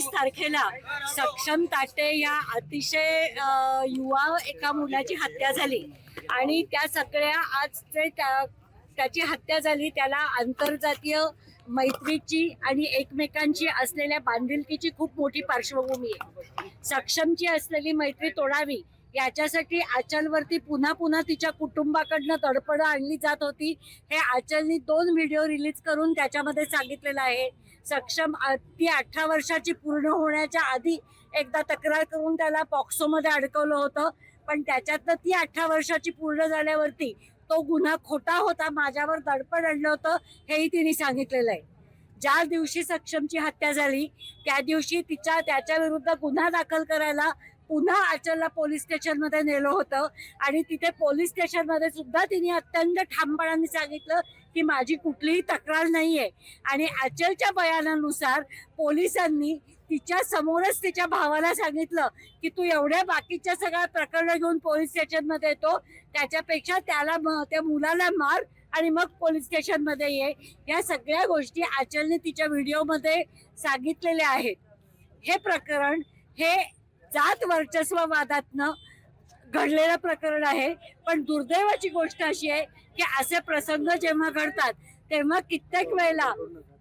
बावीस तारखेला सक्षम ताटे या अतिशय युवा एका मुलाची हत्या झाली. आणि त्या सगळ्या आज जे त्या त्याची हत्या झाली त्याला आंतरजातीय मैत्रीची आणि एकमेकांची असलेल्या बांधिलकीची खूप मोठी पार्श्वभूमी आहे. सक्षमची असलेली मैत्री तोडावी याच्यासाठी आचलवरती पुन्हा पुन्हा तिच्या कुटुंबाकडनं तडपडं आणली जात होती. हे आचलनी दोन व्हिडिओ रिलीज करून त्याच्यामध्ये सांगितलेलं आहे. सक्षम ती अठरा वर्षाची पूर्ण होण्याच्या आधी एकदा तक्रार करून त्याला पॉक्सोमध्ये अडकवलं होतं. पण त्याच्यातनं ती अठरा वर्षाची पूर्ण झाल्यावरती तो गुन्हा खोटा होता माझ्यावर दडपण आणलं होतं हेही तिने सांगितलेलं आहे. ज्या दिवशी सक्षमची हत्या झाली त्या दिवशी तिच्या त्याच्या विरुद्ध गुन्हा दाखल करायला पुन्हा आचलला पोलीस स्टेशनमध्ये नेलं होतं. आणि तिथे पोलीस स्टेशनमध्ये सुद्धा तिने अत्यंत ठामपणाने सांगितलं की माझी कुठलीही तक्रार नाही आहे आणि आचलच्या बयानानुसार पोलिसांनी तिच्या समोरच तिच्या भावाला सांगितलं की तू एवढ्या बाकीच्या सगळ्या प्रकरणं घेऊन पोलीस स्टेशनमध्ये येतो. त्याच्यापेक्षा त्याला त्या मुलाला मार आणि मग पोलीस स्टेशनमध्ये ये. या सगळ्या गोष्टी आचलने तिच्या व्हिडिओमध्ये सांगितलेल्या आहेत. हे प्रकरण हे जात वर्चस्ववादातनं घडलेलं प्रकरण आहे. पण दुर्दैवाची गोष्ट अशी आहे की असे प्रसंग जेव्हा घडतात तेव्हा कित्येक वेळेला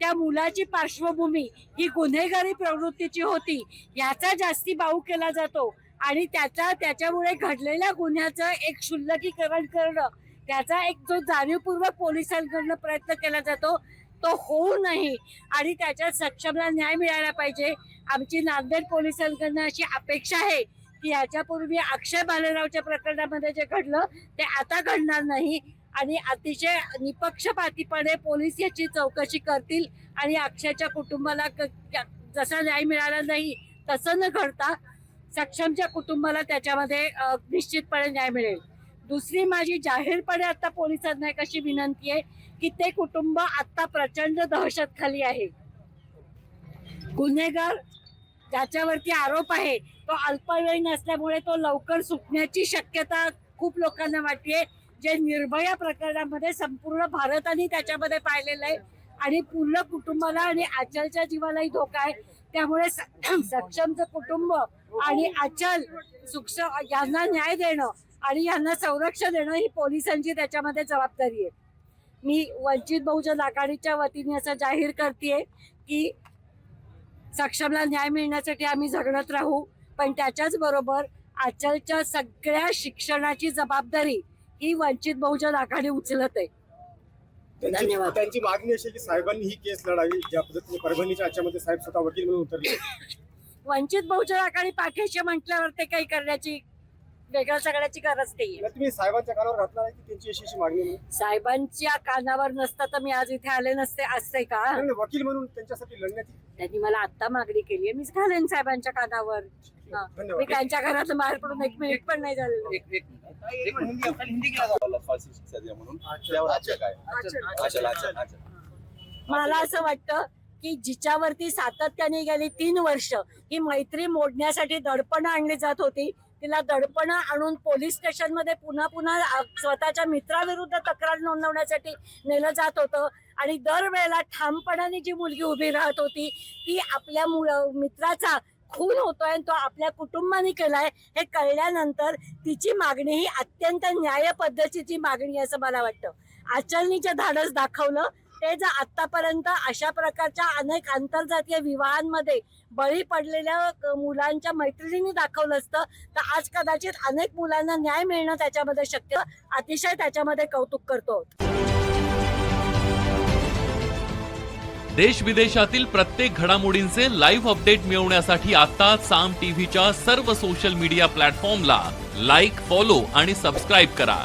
त्या मुलाची पार्श्वभूमी ही गुन्हेगारी प्रवृत्तीची होती याचा जास्ती बाऊ केला जातो. आणि त्याचा त्याच्यामुळे घडलेल्या गुन्ह्याचं एक शुल्लकीकरण करणं त्याचा एक जो जाणीवपूर्वक पोलिसांकडनं प्रयत्न केला जातो तो होऊ नये आणि त्याच्यात सक्षमला न्याय मिळायला पाहिजे. आमची नांदेड पोलिसांकडनं अशी अपेक्षा आहे की याच्यापूर्वी अक्षय बालेरावच्या प्रकरणामध्ये जे घडलं ते आता घडणार नाही. आणि अतिशय निपक्षपातीपणे पोलीस याची चौकशी करतील आणि अक्षयच्या कुटुंबाला जसा न्याय मिळाला नाही तसं न घडता सक्षमच्या कुटुंबाला त्याच्यामध्ये निश्चितपणे न्याय मिळेल. दुसरी माझी जाहीरपणे आता पोलिसांना एक अशी विनंती आहे की ते कुटुंब आता प्रचंड दहशत खाली आहे. गुन्हेगार ज्याच्यावरती आरोप आहे तो अल्पवयीन असल्यामुळे तो लवकर सुटण्याची शक्यता खूप लोकांना वाटते. जे निर्भया प्रकरणामध्ये संपूर्ण भारताने त्याच्यामध्ये पाहिलेलं आहे. आणि पूर्ण कुटुंबाला आणि आचलच्या जीवालाही धोका आहे. त्यामुळे सक्षमचं कुटुंब आणि अचल सुक्ष यांना न्याय देणं आणि यांना संरक्षण देणं ही पोलिसांची त्याच्यामध्ये जबाबदारी आहे. मी वंचित बहुजन आघाडीच्या वतीने असं जाहीर करते की सक्षमला न्याय मिळण्यासाठी आम्ही झगडत राहू पण त्याच्याच बरोबर आचलच्या सगळ्या शिक्षणाची जबाबदारी ही वंचित बहुजन आघाडी उचलत आहे त्यांची धन्यवाद. त्यांची मागणी अशी की साहेबांनी ही केस लढावी ज्या पद्धतीने परभणीच्या आजच्यामध्ये साहेब स्वतः वकील म्हणून उतरले वंचित बहुजन आघाडी पाठीशी म्हटल्यावर ते काही करण्याची वेगळं सगळ्याची गरज नाही मग तुम्ही साहेबांच्या कानावर घातला की त्यांची अशी अशी मागणी साहेबांच्या कानावर नसता तर मी आज इथे आले नसते असते का? नाही, नाही, वकील म्हणून त्यांच्यासाठी लढण्याची? त्यांनी मला आता मागणी केली आहे. मी घालेन साहेबांच्या कानावर. हा. मी त्यांच्या घरात बाहेर पडून एक मिनिट पण नाही झालेलं. एक एक एक मिनिट. फाशी शिक्षा द्या म्हणून. त्यावर आपलं काय अच्छा अच्छा अच्छा मला असं वाटतं की जिच्यावरती सातत्याने गेली तीन वर्ष ही मैत्री मोडण्यासाठी दडपणं आणली जात होती. तिला दडपणं आणून पोलीस स्टेशनमध्ये पुन्हा पुन्हा स्वतःच्या मित्राविरुद्ध तक्रार नोंदवण्यासाठी नेलं जात होतं. आणि दरवेळेला ठामपणाने जी मुलगी उभी राहत होती ती आपल्या मुलं मित्राचा खून होतोय आणि तो आपल्या कुटुंबाने केलाय हे कळल्यानंतर तिची मागणी ही अत्यंत न्याय पद्धतीची मागणी असं मला वाटतं. आचलनीचं धाडस दाखवलं. ते जर आतापर्यंत अशा प्रकारच्या अनेक आंतरजातीय विवाहांमध्ये बळी पडलेल्या मुलांच्या मैत्रिणींनी दाखवलं असतं तर आज कदाचित अनेक मुलांना न्याय मिळणं त्याच्यामध्ये शक्य अतिशय त्याच्यामध्ये कौतुक करतो. देश विदेशातील प्रत्येक घडामोडींचे लाईव्ह अपडेट मिळवण्यासाठी आता साम टीव्हीच्या सर्व सोशल मीडिया प्लॅटफॉर्मला लाईक फॉलो आणि सबस्क्राईब करा.